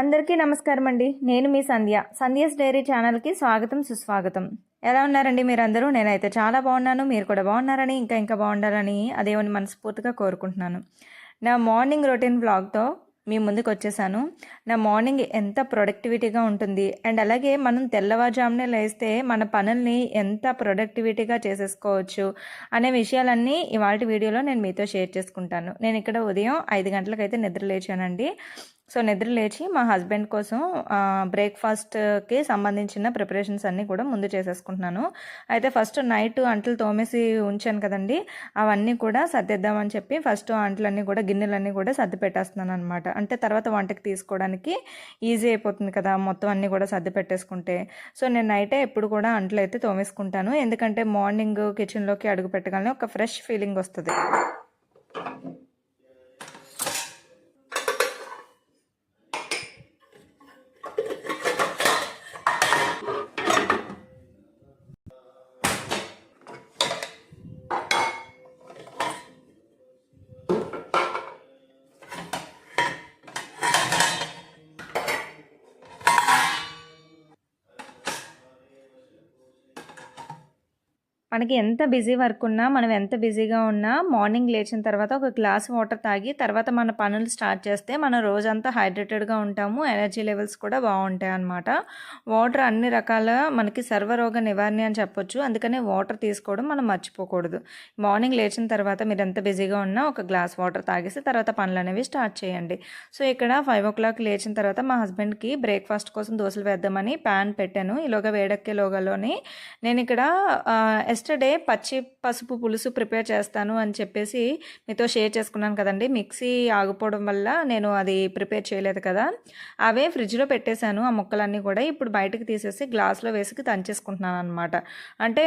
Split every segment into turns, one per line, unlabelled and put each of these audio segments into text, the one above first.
అందరికీ నమస్కారం అండి. నేను మీ సంధ్య. సంధ్యస్ డైరీ ఛానల్కి స్వాగతం సుస్వాగతం. ఎలా ఉన్నారండి మీరందరూ? నేనైతే చాలా బాగున్నాను. మీరు కూడా బాగున్నారని ఇంకా ఇంకా బాగుండాలని అదేమని మనస్ఫూర్తిగా కోరుకుంటున్నాను. నా మార్నింగ్ రొటీన్ బ్లాగ్తో మీ ముందుకు వచ్చేసాను నా మార్నింగ్ ఎంత ప్రొడక్టివిటీగా ఉంటుంది. అండ్ అలాగే మనం తెల్లవారుజామునే లేస్తే మన పనుల్ని ఎంత ప్రొడక్టివిటీగా చేసేసుకోవచ్చు అనే విషయాలన్నీ ఇవాళ వీడియోలో నేను మీతో షేర్ చేసుకుంటాను. నేను ఇక్కడ ఉదయం ఐదు గంటలకైతే నిద్ర లేచానండి. సో నిద్ర లేచి మా హస్బెండ్ కోసం బ్రేక్ఫాస్ట్కి సంబంధించిన ప్రిపరేషన్స్ అన్నీ కూడా ముందు చేసేసుకుంటున్నాను. అయితే ఫస్ట్ నైట్ అంట్లు తోమేసి ఉంచాను కదండి అవన్నీ కూడా సర్దిద్దామని చెప్పి ఫస్ట్ అంట్లన్నీ కూడా గిన్నెలన్నీ కూడా సర్ది పెట్టేస్తున్నాను అనమాట అంటే తర్వాత వంటకి తీసుకోవడానికి ఈజీ అయిపోతుంది కదా మొత్తం అన్నీ కూడా సర్ది పెట్టేసుకుంటే సో నేను నైటే ఎప్పుడు కూడా అంట్లు అయితే తోమేసుకుంటాను. ఎందుకంటే మార్నింగ్ కిచెన్లోకి అడుగు పెట్టగానే ఒక ఫ్రెష్ ఫీలింగ్ వస్తుంది. మనకి ఎంత బిజీ వర్క్ ఉన్నా మనం ఎంత బిజీగా ఉన్నా మార్నింగ్ లేచిన తర్వాత ఒక గ్లాస్ వాటర్ తాగి తర్వాత మన పనులు స్టార్ట్ చేస్తే మన రోజంతా హైడ్రేటెడ్గా ఉంటాము. ఎనర్జీ లెవెల్స్ కూడా బాగుంటాయి అన్నమాట. వాటర్ అన్ని రకాల మనకి సర్వరోగ నివారణ అని చెప్పొచ్చు. అందుకనే వాటర్ తీసుకోవడం మనం మర్చిపోకూడదు. మార్నింగ్ లేచిన తర్వాత మీరు ఎంత బిజీగా ఉన్నా ఒక గ్లాస్ వాటర్ తాగేసి తర్వాత పనులు అనేవి స్టార్ట్ చేయండి. సో ఇక్కడ ఫైవ్ ఓ క్లాక్ లేచిన తర్వాత మా హస్బెండ్కి బ్రేక్ఫాస్ట్ కోసం దోశలు వేద్దామని ప్యాన్ పెట్టాను. ఈలోగా వేడెక్కే లోగాలోని నేను ఇక్కడ ఎస్టర్డే పచ్చి పసుపు పులుసు ప్రిపేర్ చేస్తాను అని చెప్పేసి మీతో షేర్ చేసుకున్నాను కదండి. మిక్సీ ఆగిపోవడం వల్ల నేను అది ప్రిపేర్ చేయలేదు కదా. అవే ఫ్రిడ్జ్లో పెట్టేశాను ఆ ముక్కలన్నీ కూడా. ఇప్పుడు బయటకు తీసేసి గ్లాస్లో వేసుకు దంచేసుకుంటున్నాను అనమాట అంటే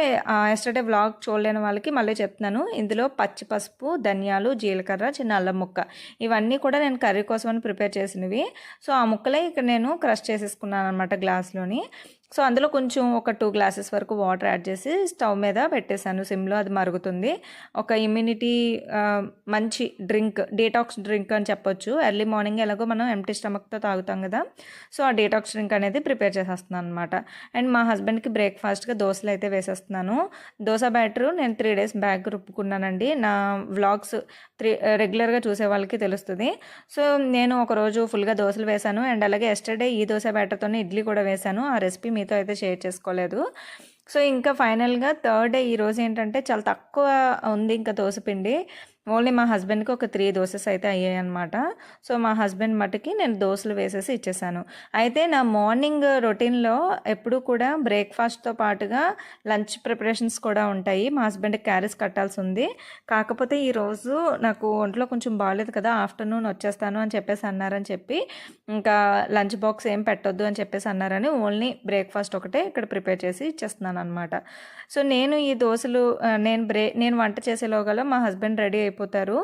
ఎస్టర్డే వ్లాగ్ చూడలేని వాళ్ళకి మళ్ళీ చెప్తున్నాను. ఇందులో పచ్చి పసుపు ధనియాలు జీలకర్ర చిన్న అల్లం ముక్క. ఇవన్నీ కూడా నేను కర్రీ కోసం అని ప్రిపేర్ చేసినవి. సో ఆ ముక్కలే ఇక్కడ నేను క్రష్ చేసేసుకున్నాను అనమాట గ్లాస్లోని. సో అందులో కొంచెం ఒక టూ గ్లాసెస్ వరకు వాటర్ యాడ్ చేసి స్టవ్ మీద పెట్టేశాను. సిమ్లో అది మరుగుతుంది. ఒక ఇమ్యూనిటీ మంచి డ్రింక్ డీటాక్స్ డ్రింక్ అని చెప్పొచ్చు. ఎర్లీ మార్నింగ్ ఎలాగో మనం ఎంటీ స్టమక్తో తాగుతాం కదా. సో ఆ డీటాక్స్ డ్రింక్ అనేది ప్రిపేర్ చేసేస్తున్నాను అనమాట అండ్ మా హస్బెండ్కి బ్రేక్ఫాస్ట్గా దోశలు అయితే వేసేస్తున్నాను. దోశ బ్యాటరు నేను త్రీ డేస్ బ్యాక్ రుప్పుకున్నానండి నా వ్లాగ్స్ త్రీ రెగ్యులర్గా చూసే వాళ్ళకి తెలుస్తుంది. సో నేను ఒకరోజు ఫుల్గా దోశలు వేశాను. అండ్ అలాగే ఎస్టర్డే ఈ దోశ బ్యాటర్తోనే ఇడ్లీ కూడా వేశాను. ఆ రెసిపీ మీతో అయితే షేర్ చేసుకోలేదు. సో ఇంకా ఫైనల్గా థర్డ్ డే ఈరోజు ఏంటంటే చాలా తక్కువ ఉంది ఇంకా దోశపిండి ఓన్లీ మా హస్బెండ్కి ఒక త్రీ దోసెస్ అయితే అయ్యాయి అనమాట సో మా హస్బెండ్ మటుకి నేను దోశలు వేసేసి ఇచ్చేసాను. అయితే నా మార్నింగ్ రొటీన్లో ఎప్పుడు కూడా బ్రేక్ఫాస్ట్తో పాటుగా లంచ్ ప్రిపరేషన్స్ కూడా ఉంటాయి. మా హస్బెండ్కి క్యారీస్ కట్టాల్సి ఉంది కాకపోతే ఈరోజు నాకు ఒంట్లో కొంచెం బాగాలేదు కదా ఆఫ్టర్నూన్ వచ్చేస్తాను అని చెప్పేసి అన్నారని చెప్పి ఇంకా లంచ్ బాక్స్ ఏం పెట్టొద్దు అని చెప్పేసి అన్నారని ఓన్లీ బ్రేక్ఫాస్ట్ ఒకటే ఇక్కడ ప్రిపేర్ చేసి ఇచ్చేస్తున్నాను అనమాట సో నేను ఈ దోశలు నేను బ్రే నేను వంట చేసేలోగల మా హస్బెండ్ రెడీ అయిపోతారు.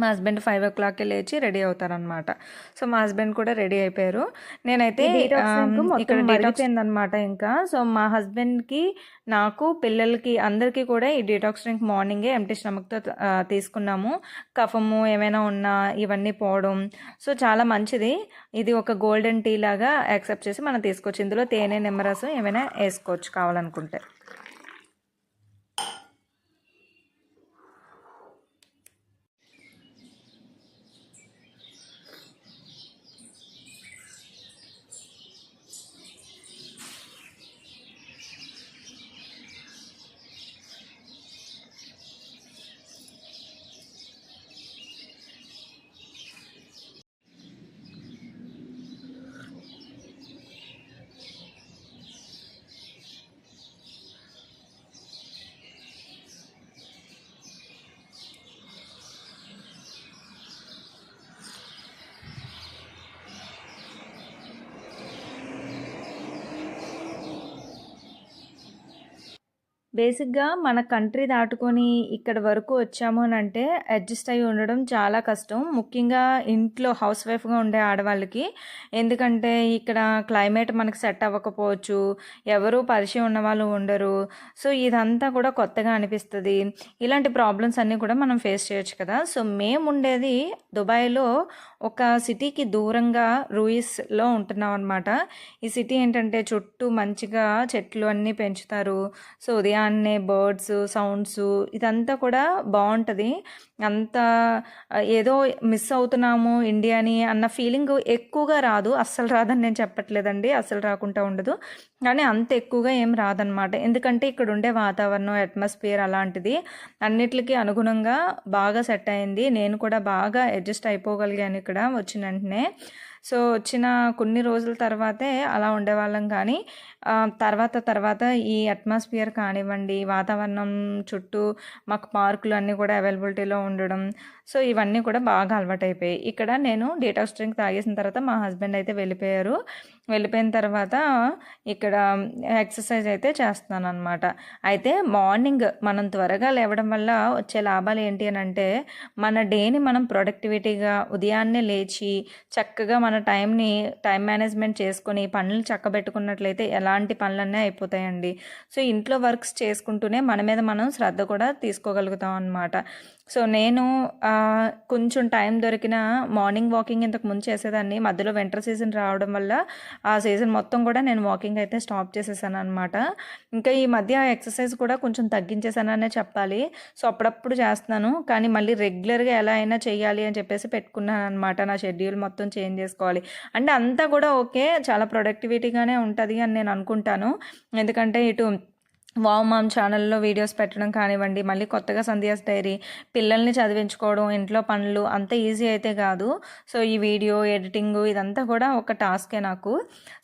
మా హస్బెండ్ ఫైవ్ ఓ క్లాక్కి లేచి రెడీ అవుతారనమాట సో మా హస్బెండ్ కూడా రెడీ అయిపోయారు. నేనైతే ఇక్కడ డీటాక్స్ అయిందనమాట ఇంకా సో మా హస్బెండ్కి నాకు పిల్లలకి అందరికీ కూడా ఈ డీటాక్స్ డ్రింక్ మార్నింగే ఎంటీ స్టమక్తో తీసుకున్నాము. కఫము ఏమైనా ఉన్నా ఇవన్నీ పోవడం. సో చాలా మంచిది. ఇది ఒక గోల్డెన్ టీ లాగా యాక్సెప్ట్ చేసి మనం తీసుకోవచ్చు ఇందులో తేనె నిమ్మరసం ఏమైనా వేసుకోవచ్చు కావాలనుకుంటే. బేసిక్‌గా మన కంట్రీ దాటుకొని ఇక్కడ వరకు వచ్చాము అని అంటే అడ్జస్ట్ అయ్యి ఉండడం చాలా కష్టం. ముఖ్యంగా ఇంట్లో హౌస్ వైఫ్‌గా ఉండే ఆడవాళ్ళకి. ఎందుకంటే ఇక్కడ క్లైమేట్ మనకు సెట్ అవ్వకపోవచ్చు. ఎవరు పరిచయం ఉన్న వాళ్ళు ఉండరు. సో, ఇదంతా కూడా కొత్తగా అనిపిస్తుంది ఇలాంటి ప్రాబ్లమ్స్ అన్నీ కూడా మనం ఫేస్ చేయొచ్చు కదా! సో, మేము ఉండేది దుబాయ్‌లో ఒక సిటీకి దూరంగా రూయిస్‌లో ఉంటున్నాం అనమాట ఈ సిటీ ఏంటంటే చుట్టూ మంచిగా చెట్లు అన్నీ పెంచుతారు. సో, ఉదయాన్నే బర్డ్స్, సౌండ్స్ ఇదంతా కూడా బాగుంటుంది అంత ఏదో మిస్ అవుతున్నాము ఇండియాని అన్న ఫీలింగ్ ఎక్కువగా రాదు. అస్సలు రాదని నేను చెప్పట్లేదండి. అస్సలు రాకుండా ఉండదు. కానీ అంత ఎక్కువగా ఏం రాదనమాట. ఎందుకంటే ఇక్కడ ఉండే వాతావరణం, అట్మాస్ఫియర్ అలాంటిది. అన్నిటికీ అనుగుణంగా బాగా సెట్ అయింది. నేను కూడా బాగా అడ్జస్ట్ అయిపోగలిగాను ఇక్కడ వచ్చిన వెంటనే. సో, వచ్చిన కొన్ని రోజుల తర్వాతే అలా ఉండేవాళ్ళం కానీ తర్వాత తర్వాత ఈ అట్మాస్ఫియర్ కానివ్వండి, వాతావరణం చుట్టూ మాకు పార్కులు అన్నీ కూడా అవైలబిలిటీలో ఉండడం. సో, ఇవన్నీ కూడా బాగా అలవాటైపోయాయి ఇక్కడ నేను డేటా స్ట్రింగ్ తాగేసిన తర్వాత మా హస్బెండ్ అయితే వెళ్ళిపోయారు. వెళ్ళిపోయిన తర్వాత ఇక్కడ ఎక్సర్సైజ్ అయితే చేస్తున్నాను అనమాట అయితే మార్నింగ్ మనం త్వరగా లేవడం వల్ల వచ్చే లాభాలు ఏంటి అని అంటే మన డేని మనం ప్రొడక్టివిటీగా ఉదయాన్నే లేచి చక్కగా మన టైంని టైం మేనేజ్‌మెంట్ చేసుకొని పనులు చక్కబెట్టుకున్నట్లయితే ఎలాంటి పనులన్నీ అయిపోతాయండి. సో, ఇంట్లో వర్క్స్ చేసుకుంటూనే మన మీద మనం శ్రద్ధ కూడా తీసుకోగలుగుతాం అనమాట. సో, నేను కొంచెం టైం దొరికిన మార్నింగ్ వాకింగ్ ఇంతకు ముందు చేసేదాన్ని. మధ్యలో వింటర్ సీజన్ రావడం వల్ల ఆ సీజన్ మొత్తం కూడా నేను వాకింగ్ అయితే స్టాప్ చేసేసాననమాట. ఇంకా ఈ మధ్య ఎక్సర్సైజ్ కూడా కొంచెం తగ్గించేసాననే చెప్పాలి. సో, అప్పుడప్పుడు చేస్తున్నాను. కానీ మళ్ళీ రెగ్యులర్‌గా ఎలా అయినా చేయాలి అని చెప్పేసి పెట్టుకున్నాను అనమాట నా షెడ్యూల్ మొత్తం చేంజ్ చేసుకోవాలి. అంటే అంతా కూడా ఓకే. చాలా ప్రొడక్టివిటీగానే ఉంటుంది అని నేను అనుకుంటాను. ఎందుకంటే ఇటు వావ్ మామ్ ఛానల్‌లో వీడియోస్ పెట్టడం కానివ్వండి, మళ్ళీ కొత్తగా సంధ్యాస్ డైరీ, పిల్లల్ని చదివించుకోవడం, ఇంట్లో పనులు అంత ఈజీ అయితే కాదు. సో, ఈ వీడియో ఎడిటింగు ఇదంతా కూడా ఒక టాస్కే నాకు.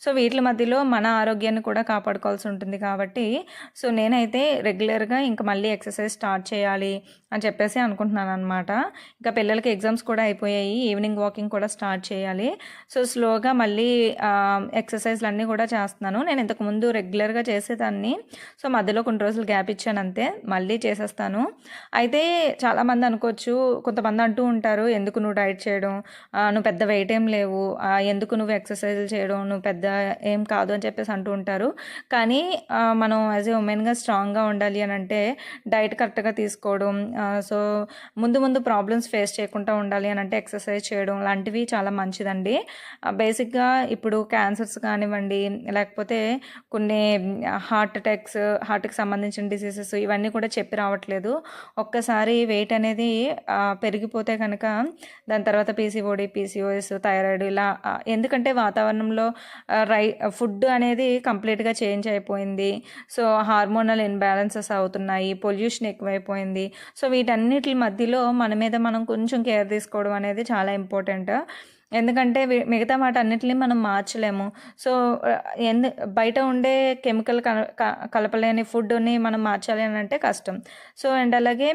సో, వీటి మధ్యలో మన ఆరోగ్యాన్ని కూడా కాపాడుకోవాల్సి ఉంటుంది కాబట్టి, సో, నేనైతే రెగ్యులర్‌గా ఇంక మళ్ళీ ఎక్సర్సైజ్ స్టార్ట్ చేయాలి అని చెప్పేసి అనుకుంటున్నాను అనమాట ఇంకా పిల్లలకి ఎగ్జామ్స్ కూడా అయిపోయాయి. ఈవినింగ్ వాకింగ్ కూడా స్టార్ట్ చేయాలి. సో, స్లోగా మళ్ళీ ఎక్సర్సైజ్లు అన్నీ కూడా చేస్తున్నాను. నేను ఇంతకుముందు రెగ్యులర్‌గా చేసేదాన్ని. సో, మధ్యలో కొన్ని రోజులు గ్యాప్ ఇచ్చాను అంతే. మళ్ళీ చేసేస్తాను. అయితే చాలామంది అనుకోవచ్చు, కొంతమంది అంటూ ఉంటారు, "ఎందుకు నువ్వు డైట్ చేయడం? నువ్వు పెద్ద వెయిట్ ఏం లేవు. ఎందుకు నువ్వు ఎక్సర్సైజ్ చేయడం? నువ్వు పెద్ద ఏం కాదు" అని చెప్పేసి అంటూ ఉంటారు. కానీ మనం యాజ్ ఏ ఉమెన్‌గా స్ట్రాంగ్‌గా ఉండాలి అని అంటే డైట్ కరెక్ట్‌గా తీసుకోవడం సో, ముందు ముందు ప్రాబ్లమ్స్ ఫేస్ చేయకుండా ఉండాలి అని అంటే ఎక్సర్సైజ్ చేయడం లాంటివి చాలా మంచిదండి. బేసిక్‌గా ఇప్పుడు క్యాన్సర్స్ కానివ్వండి, లేకపోతే కొన్ని హార్ట్ అటాక్స్, హార్ట్‌కి సంబంధించిన డిసీజెస్ ఇవన్నీ కూడా చెప్పి రావట్లేదు. ఒక్కసారి వెయిట్ అనేది పెరిగిపోతే కనుక దాని తర్వాత పీసీఓడి పీసీఓఎస్, థైరాయిడ్ ఇలా ఎందుకంటే వాతావరణంలో రై ఫుడ్ అనేది కంప్లీట్‌గా చేంజ్ అయిపోయింది. సో, హార్మోనల్ ఇన్బ్యాలెన్సెస్ అవుతున్నాయి. పొల్యూషన్ ఎక్కువైపోయింది. సో, వీటన్నిటి మధ్యలో మన మీద మనం కొంచెం కేర్ తీసుకోవడం అనేది చాలా ఇంపార్టెంట్. ఎందుకంటే మిగతా మిగతా వాటన్నిటిని మనం మార్చలేము. సో, ఎందు బయట ఉండే కెమికల్ క కలపలేని ఫుడ్‌ని మనం మార్చాలి అనంటే కష్టం. సో, అండ్ అలాగే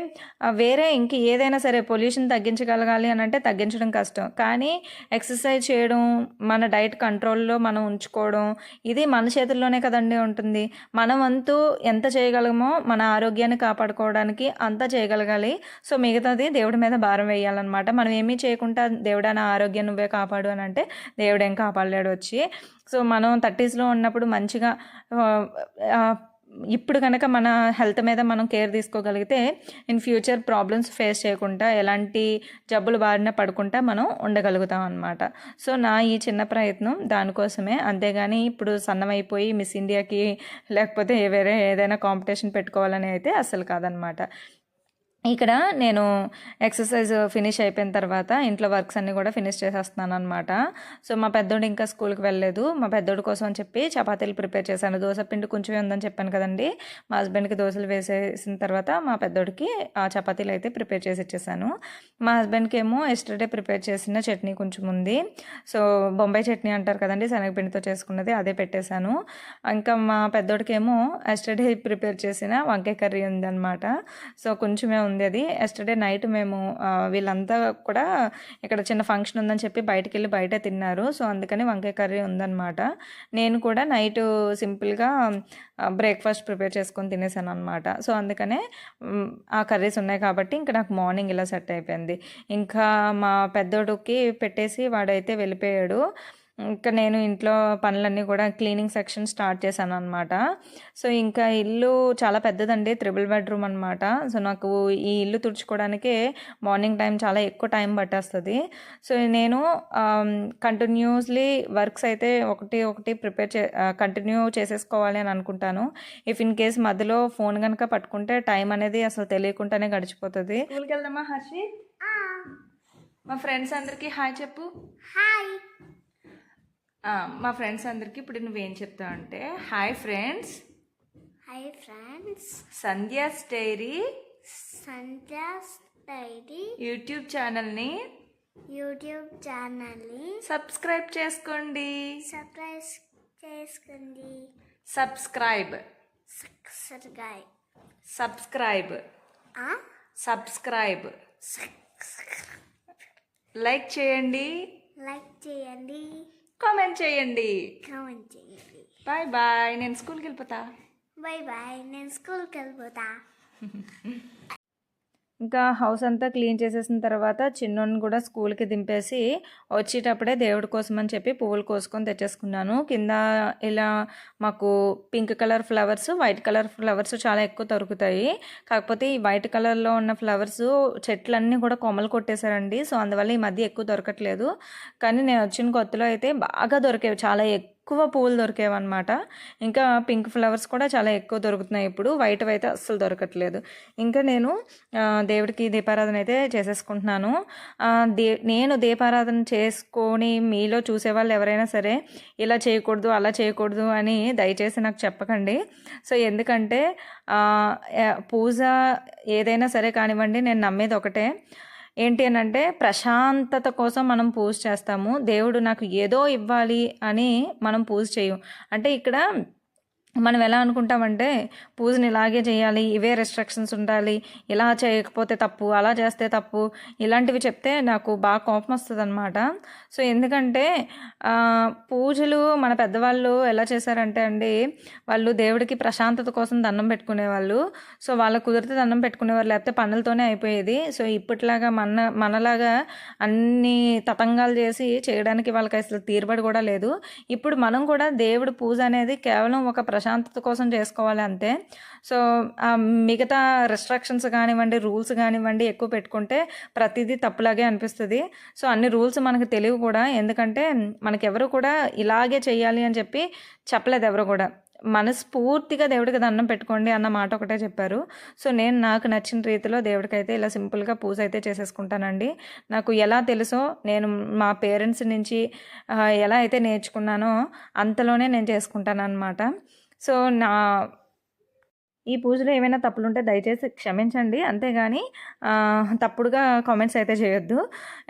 వేరే ఇంక ఏదైనా సరే పొల్యూషన్ తగ్గించగలగాలి అని అంటే తగ్గించడం కష్టం. కానీ ఎక్సర్సైజ్ చేయడం, మన డైట్ కంట్రోల్‌లో మనం ఉంచుకోవడం, ఇది మన చేతుల్లోనే కదండీ ఉంటుంది. మనమంతు ఎంత చేయగలమో మన ఆరోగ్యాన్ని కాపాడుకోవడానికి అంతా చేయగలగాలి. సో, మిగతాది దేవుడి మీద భారం వేయాలన్నమాట మనం ఏమీ చేయకుండా దేవుడా నా ఆరోగ్యం నువ్వే కాపాడు అనంటే దేవుడేం కాపాడలేడు వచ్చి. సో, మనం 30స్‌లో ఉన్నప్పుడు మంచిగా ఇప్పుడు కనుక మన హెల్త్ మీద మనం కేర్ తీసుకోగలిగితే ఇన్ ఫ్యూచర్ ప్రాబ్లమ్స్ ఫేస్ చేయకుండా, ఎలాంటి జబ్బులు బారిన పడకుండా మనం ఉండగలుగుతాం అనమాట. సో, నా ఈ చిన్న ప్రయత్నం దానికోసమే. అంతేగాని ఇప్పుడు సన్నమైపోయి మిస్ ఇండియాకి లేకపోతే వేరే ఏదైనా కాంపిటీషన్ పెట్టుకోవాలని అయితే అసలు కాదనమాట. ఇక్కడ నేను ఎక్సర్సైజ్ ఫినిష్ అయిపోయిన తర్వాత ఇంట్లో వర్క్స్ అన్నీ కూడా ఫినిష్ చేసేస్తున్నాను అనమాట సో, మా పెద్దోడు ఇంకా స్కూల్‌కి వెళ్ళలేదు. మా పెద్దోడి కోసం అని చెప్పి చపాతీలు ప్రిపేర్ చేశాను. దోశ పిండి కొంచెమే ఉందని చెప్పాను కదండీ! మా హస్బెండ్‌కి దోశలు వేసేసిన తర్వాత మా పెద్దోడికి ఆ చపాతీలు అయితే ప్రిపేర్ చేసి ఇచ్చేసాను. మా హస్బెండ్కి ఏమో ఎస్టర్డే ప్రిపేర్ చేసిన చట్నీ కొంచెం ఉంది. సో, బొంబాయి చట్నీ అంటారు కదండి శనగపిండితో చేసుకున్నది అదే పెట్టేశాను. ఇంకా మా పెద్దోడికేమో ఎస్టర్డే ప్రిపేర్ చేసిన వంకాయ కర్రీ ఉందనమాట. సో, కొంచెమే ఉంది అది. ఎస్టర్డే నైట్ మేము వీళ్ళంతా కూడా ఇక్కడ చిన్న ఫంక్షన్ ఉందని చెప్పి బయటికి వెళ్ళి బయట తిన్నారు. సో అందుకని వంకాయ కర్రీ ఉందన్నమాట. నేను కూడా నైట్ సింపుల్గా బ్రేక్ఫాస్ట్ ప్రిపేర్ చేసుకొని తినేసాను అనమాట సో అందుకనే ఆ కర్రీస్ ఉన్నాయి కాబట్టి ఇంకా నాకు మార్నింగ్ ఇలా సెట్ అయిపోయింది. ఇంకా మా పెద్దోడికి పెట్టేసి వాడైతే వెళ్ళిపోయాడు. ఇంకా నేను ఇంట్లో పనులన్నీ కూడా క్లీనింగ్ సెక్షన్ స్టార్ట్ చేశాను అనమాట సో ఇంకా ఇల్లు చాలా పెద్దదండి త్రిబుల్ బెడ్రూమ్ అనమాట సో నాకు ఈ ఇల్లు తుడుచుకోవడానికే మార్నింగ్ టైం చాలా ఎక్కువ టైం పట్టేస్తుంది. సో నేను కంటిన్యూస్లీ వర్క్స్ అయితే ఒకటి ఒకటి ప్రిపేర్ చే కంటిన్యూ చేసేసుకోవాలి అని అనుకుంటాను. ఇఫ్ ఇన్ కేస్ మధ్యలో ఫోన్ కనుక పట్టుకుంటే టైం అనేది అసలు తెలియకుండానే గడిచిపోతుంది. స్కూల్కి వెళ్దామా హర్షిత్ మా ఫ్రెండ్స్ అందరికీ హాయ్ చెప్పు.
హాయ్.
మా ఫ్రెండ్స్ అందరికీ ఇప్పుడు నువ్వేం చెప్తావు అంటే hi friends
hi friends
Sandhya diary.
Sandhya diary
YouTube ఛానల్ని
యూట్యూబ్ ఛానల్ని
సబ్స్క్రైబ్ చేసుకోండి.
సబ్స్క్రైబ్ చేసుకోండి.
Subscribe.
Subscribe.
Subscribe. Subscribe. Like చేయండి.
లైక్ చేయండి.
కామెంట్ చేయండి.
కామెంట్ చేయండి.
Bye bye. నేను స్కూల్కి వెళ్ళిపోతా.
Bye bye. నేను స్కూల్కి వెళ్ళిపోతా.
ఇంకా హౌస్ అంతా క్లీన్ చేసేసిన తర్వాత చిన్నోని కూడా స్కూల్కి దింపేసి వచ్చేటప్పుడే దేవుడి కోసం అని చెప్పి పువ్వులు కోసుకొని తెచ్చేసుకున్నాను. కింద ఇలా మాకు pink colour flowers white colour flowers చాలా ఎక్కువ దొరుకుతాయి. కాకపోతే ఈ వైట్ కలర్లో ఉన్న ఫ్లవర్స్ చెట్లన్నీ కూడా కొమ్మలు కొట్టేశారండి. సో అందువల్ల ఈ మధ్య ఎక్కువ దొరకట్లేదు. కానీ నేను వచ్చిన కొత్తలో అయితే బాగా దొరికేవి. చాలా ఎక్కువ పువ్వులు పూలు అనమాట ఇంకా పింక్ ఫ్లవర్స్ కూడా చాలా ఎక్కువ దొరుకుతున్నాయి ఇప్పుడు. వైట్ అయితే అస్సలు దొరకట్లేదు. ఇంకా నేను దేవుడికి దీపారాధన అయితే చేసేసుకుంటున్నాను. దే నేను దీపారాధన చేసుకొని మీలో చూసేవాళ్ళు ఎవరైనా సరే ఇలా చేయకూడదు అలా చేయకూడదు అని దయచేసి నాకు చెప్పకండి. సో ఎందుకంటే పూజ ఏదైనా సరే కానివ్వండి నేను నమ్మేది ఒకటే. ఏంటి అని అంటే ప్రశాంతత కోసం మనం పూజ చేస్తాము. దేవుడు నాకు ఏదో ఇవ్వాలి అని మనం పూజ చేయం అంటే ఇక్కడ మనం ఎలా అనుకుంటామంటే పూజని ఇలాగే చేయాలి ఇవే రెస్ట్రిక్షన్స్ ఉండాలి ఇలా చేయకపోతే తప్పు అలా చేస్తే తప్పు ఇలాంటివి చెప్తే నాకు బాగా కోపం వస్తుంది అనమాట సో ఎందుకంటే పూజలు మన పెద్దవాళ్ళు ఎలా చేశారంటే అండి వాళ్ళు దేవుడికి ప్రశాంతత కోసం దండం పెట్టుకునేవాళ్ళు. సో వాళ్ళ కుదిరితే దండం పెట్టుకునేవారు లేకపోతే పనులతోనే అయిపోయేది. సో ఇప్పటిలాగా మన మనలాగా అన్ని తతంగాలు చేసి చేయడానికి వాళ్ళకి అసలు తీరుబడి కూడా లేదు. ఇప్పుడు మనం కూడా దేవుడి పూజ అనేది కేవలం ఒక ప్రశాంతత కోసం చేసుకోవాలి అంతే. సో ఆ మిగతా రెస్ట్రిక్షన్స్ కానివ్వండి రూల్స్ కానివ్వండి ఎక్కువ పెట్టుకుంటే ప్రతిదీ తప్పులాగే అనిపిస్తుంది. సో అన్ని రూల్స్ మనకు తెలివి కూడా ఎందుకంటే మనకెవరు కూడా ఇలాగే చేయాలి అని చెప్పి చెప్పలేదు ఎవరు కూడా. మనస్ఫూర్తిగా దేవుడికి దండం పెట్టుకోండి అన్న మాట ఒకటే చెప్పారు. సో నేను నాకు నచ్చిన రీతిలో దేవుడికి అయితే ఇలా సింపుల్గా పూజ అయితే చేసేసుకుంటానండి. నాకు ఎలా తెలుసో నేను మా పేరెంట్స్ నుంచి ఎలా అయితే నేర్చుకున్నానో అంతలోనే నేను చేసుకుంటాను అనమాట సో నా ఈ పూజలో ఏమైనా తప్పులు ఉంటే దయచేసి క్షమించండి. అంతేగాని తప్పుడుగా కామెంట్స్ అయితే చేయొద్దు.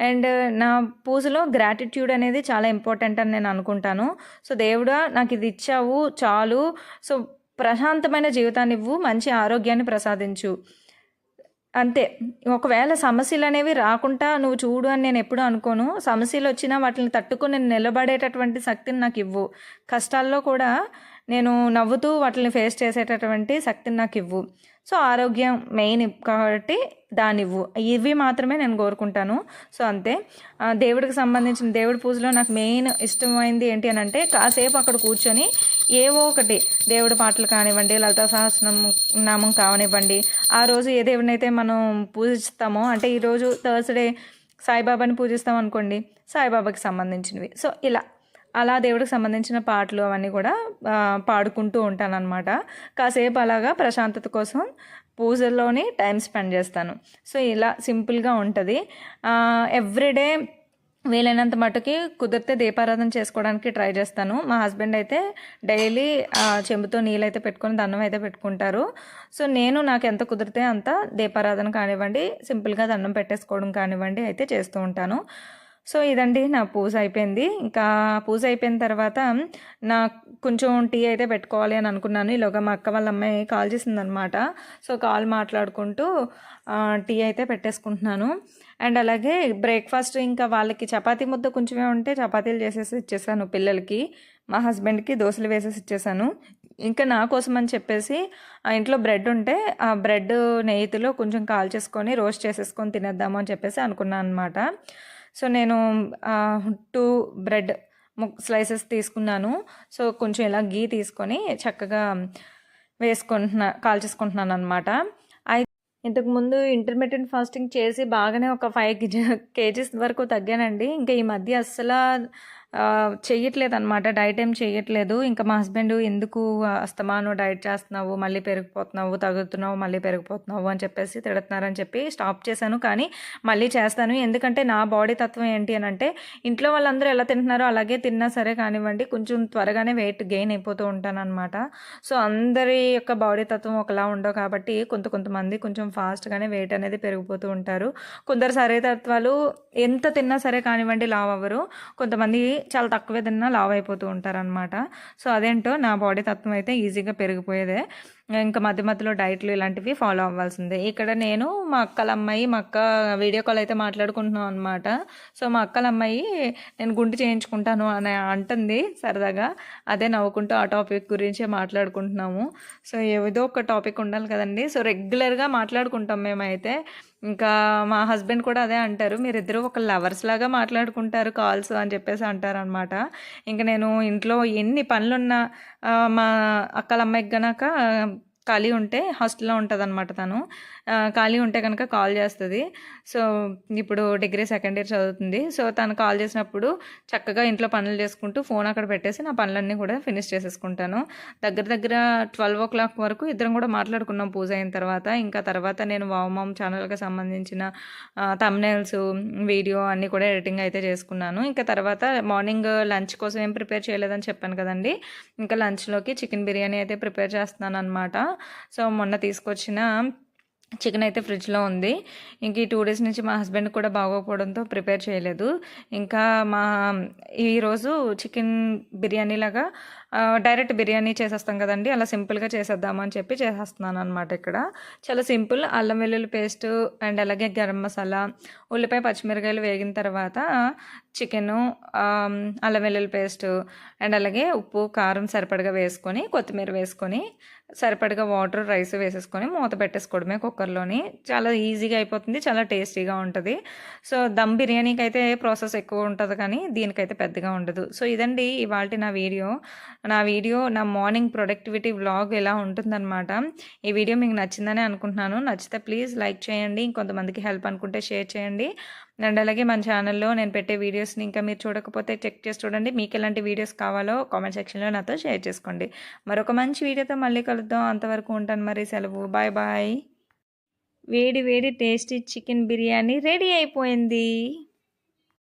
అండ్ నా పూజలో గ్రాటిట్యూడ్ అనేది చాలా ఇంపార్టెంట్ అని నేను అనుకుంటాను. సో దేవుడా నాకు ఇది ఇచ్చావు చాలు. సో ప్రశాంతమైన జీవితాన్ని ఇవ్వు మంచి ఆరోగ్యాన్ని ప్రసాదించు. అంతే. ఒకవేళ సమస్యలు అనేవి రాకుండా నువ్వు చూడు అని నేను ఎప్పుడూ అనుకోను. సమస్యలు వచ్చినా వాటిని తట్టుకుని నిలబడేటటువంటి శక్తిని నాకు ఇవ్వు. కష్టాల్లో కూడా నేను నవ్వుతూ వాటిని ఫేస్ చేసేటటువంటి శక్తిని నాకు ఇవ్వు. సో ఆరోగ్యం మెయిన్ కాబట్టి దాని ఇవ్వు ఇవి మాత్రమే నేను కోరుకుంటాను. సో అంతే. ఆ, దేవుడికి సంబంధించిన దేవుడి పూజలో నాకు మెయిన్ ఇష్టమైంది ఏంటి అని అంటే కాసేపు అక్కడ కూర్చొని ఏవో ఒకటి దేవుడి పాటలు కానివ్వండి లలితా సహస్రం నామం కావనివ్వండి. ఆ రోజు ఏ దేవుడినైతే మనం పూజిస్తామో అంటే ఈరోజు థర్స్డే సాయిబాబాని పూజిస్తాం అనుకోండి సాయిబాబాకి సంబంధించినవి. సో ఇలా. అలా దేవుడికి సంబంధించిన పాటలు అవన్నీ కూడా పాడుకుంటూ ఉంటానన్నమాట. కాసేపు అలాగా ప్రశాంతత కోసం పూజల్లోనే టైం స్పెండ్ చేస్తాను. సో ఇలా సింపుల్గా ఉంటుంది. ఎవ్రీడే వీలైనంత మటుకి కుదిరితే దీపారాధన చేసుకోవడానికి ట్రై చేస్తాను. మా హస్బెండ్ అయితే డైలీ చెంబుతో నీళ్ళు అయితే పెట్టుకొని దండం అయితే పెట్టుకుంటారు. సో నేను నాకు ఎంత కుదిరితే అంత దీపారాధన కానివ్వండి సింపుల్గా దండం పెట్టేసుకోవడం కానివ్వండి అయితే చేస్తూ ఉంటాను. సో ఇదండి నా పూజ అయిపోయింది. ఇంకా పూజ అయిపోయిన తర్వాత నా కొంచెం టీ అయితే పెట్టుకోవాలి అని అనుకున్నాను. ఈలోగా మా అక్క వాళ్ళ అమ్మాయి కాల్ చేసిందనమాట. సో కాల్ మాట్లాడుకుంటూ టీ అయితే పెట్టేసుకుంటున్నాను. అండ్ అలాగే బ్రేక్ఫాస్ట్ ఇంకా వాళ్ళకి చపాతీ ముద్ద కొంచెమే ఉంటే చపాతీలు చేసేసి ఇచ్చేసాను పిల్లలకి. మా హస్బెండ్కి దోశలు వేసేసి ఇచ్చేసాను. ఇంకా నా కోసం అని చెప్పేసి ఆ ఇంట్లో బ్రెడ్ ఉంటే ఆ బ్రెడ్ నెయ్యిలో కొంచెం కాల్ చేసుకొని రోస్ట్ చేసేసుకొని తినేద్దాము అని చెప్పేసి అనుకున్నాను అనమాట సో నేను టూ బ్రెడ్ స్లైసెస్ తీసుకున్నాను. సో కొంచెం ఇలా గీ తీసుకొని చక్కగా వేసుకుంటున్నా కాల్చేసుకుంటున్నాను అనమాట ఇంతకుముందు ఇంటర్మీడియట్ ఫాస్టింగ్ చేసి బాగానే ఒక ఫైవ్ కేజీస్ వరకు తగ్గానండి. ఇంకా ఈ మధ్య అస్సలు చెయ్యట్లేదు అనమాట డైట్ ఏం చెయ్యట్లేదు. ఇంకా మా హస్బెండ్ ఎందుకు అస్తమాను డైట్ చేస్తున్నావు? మళ్ళీ పెరిగిపోతున్నావు తగ్గుతున్నావు మళ్ళీ పెరిగిపోతున్నావు అని చెప్పేసి తిడుతున్నారని చెప్పి స్టాప్ చేశాను. కానీ మళ్ళీ చేస్తాను. ఎందుకంటే నా బాడీ తత్వం ఏంటి అని అంటే ఇంట్లో వాళ్ళందరూ ఎలా తింటున్నారో అలాగే తిన్నా సరే కానివ్వండి కొంచెం త్వరగానే వెయిట్ గెయిన్ అయిపోతూ ఉంటాను అనమాట సో అందరి యొక్క బాడీ తత్వం ఒకలా ఉండవు కాబట్టి కొంత కొంతమంది కొంచెం ఫాస్ట్గానే వెయిట్ అనేది పెరిగిపోతూ ఉంటారు. కొందరు సరే తత్వాలు ఎంత తిన్నా సరే కానివ్వండి లావ్ అవ్వరు. కొంతమంది చాలా తక్కువే తిన్నా లావ్ అయిపోతూ ఉంటారనమాట సో అదేంటో నా బాడీ తత్వం అయితే ఈజీగా పెరిగిపోయేదే. ఇంకా మధ్య మధ్యలో డైట్లు ఇలాంటివి ఫాలో అవ్వాల్సిందే. ఇక్కడ నేను మా అక్కల అమ్మాయి మా అక్క వీడియో కాల్ అయితే మాట్లాడుకుంటున్నాం అనమాట సో మా అక్కల అమ్మాయి నేను గుండు చేయించుకుంటాను అని అంటుంది సరదాగా. అదే నవ్వుకుంటూ ఆ టాపిక్ గురించే మాట్లాడుకుంటున్నాము. సో ఏదో ఒక టాపిక్ ఉండాలి కదండి. సో రెగ్యులర్గా మాట్లాడుకుంటాం మేమైతే. ఇంకా మా హస్బెండ్ కూడా అదే అంటారు. మీరిద్దరూ ఒక లవర్స్ లాగా మాట్లాడుకుంటారు కాల్స్ అని చెప్పేసి అంటారు అనమాట ఇంకా నేను ఇంట్లో ఎన్ని పనులున్నా మా అక్కల అమ్మాయికి గనక ఖాళీ ఉంటే హాస్టల్లో ఉంటుంది అనమాట తను ఖాళీ ఉంటే కనుక కాల్ చేస్తుంది. సో ఇప్పుడు డిగ్రీ సెకండ్ ఇయర్ చదువుతుంది. సో తను కాల్ చేసినప్పుడు చక్కగా ఇంట్లో పనులు చేసుకుంటూ ఫోన్ అక్కడ పెట్టేసి నా పనులన్నీ కూడా ఫినిష్ చేసేసుకుంటాను. దగ్గర దగ్గర ట్వెల్వ్ ఓ క్లాక్ వరకు ఇద్దరం కూడా మాట్లాడుకున్నాం పూజ అయిన తర్వాత. ఇంకా తర్వాత నేను వామమ్ ఛానల్కి సంబంధించిన తమ్నైల్స్ వీడియో అన్నీ కూడా ఎడిటింగ్ అయితే చేసుకున్నాను. ఇంకా తర్వాత మార్నింగ్ లంచ్ కోసం ఏం ప్రిపేర్ చేయలేదని చెప్పాను కదండి. ఇంకా లంచ్లోకి చికెన్ బిర్యానీ అయితే ప్రిపేర్ చేస్తున్నాను అనమాట సో మొన్న తీసుకొచ్చిన చికెన్ అయితే ఫ్రిడ్జ్లో ఉంది. ఇంక ఈ టూ డేస్ నుంచి మా హస్బెండ్ కూడా బాగోకపోవడంతో ప్రిపేర్ చేయలేదు. ఇంకా మా ఈరోజు చికెన్ బిర్యానీ లాగా డైరెక్ట్ బిర్యానీ చేసేస్తాం కదండి. అలా సింపుల్గా చేసేద్దామని చెప్పి చేసేస్తున్నాను అనమాట ఇక్కడ. చాలా సింపుల్. అల్లం వెల్లుల్లి పేస్ట్ అండ్ అలాగే గరం మసాలా ఉల్లిపాయ పచ్చిమిరకాయలు వేగిన తర్వాత చికెను అల్లం వెల్లుల్లి పేస్ట్ అండ్ అలాగే ఉప్పు కారం సరిపడగా వేసుకొని కొత్తిమీర వేసుకొని సరిపడగా వాటర్ రైస్ వేసేసుకొని మూత పెట్టేసుకోవడమే కుక్కర్లోని. చాలా ఈజీగా అయిపోతుంది చాలా టేస్టీగా ఉంటుంది. సో దమ్ బిర్యానీకి అయితే ప్రాసెస్ ఎక్కువ ఉంటుంది కానీ దీనికైతే పెద్దగా ఉండదు. సో ఇదండి ఇవాళ నా వీడియో. నా వీడియో నా మార్నింగ్ ప్రొడక్టివిటీ వ్లాగ్ ఎలా ఉంటుందన్నమాట. ఈ వీడియో మీకు నచ్చిందని అనుకుంటున్నాను. నచ్చితే ప్లీజ్ లైక్ చేయండి ఇంకొంతమందికి హెల్ప్ అనుకుంటే షేర్ చేయండి. అండ్ అలాగే మన ఛానల్లో నేను పెట్టే వీడియోస్ని ఇంకా మీరు చూడకపోతే చెక్ చేసి చూడండి. మీకు ఎలాంటి వీడియోస్ కావాలో కామెంట్ సెక్షన్లో నాతో షేర్ చేసుకోండి. మరొక మంచి వీడియోతో మళ్ళీ కలుద్దాం. అంతవరకు ఉంటాను మరి. సెలవు. Bye bye. వేడి వేడి టేస్టీ చికెన్ బిర్యానీ రెడీ అయిపోయింది.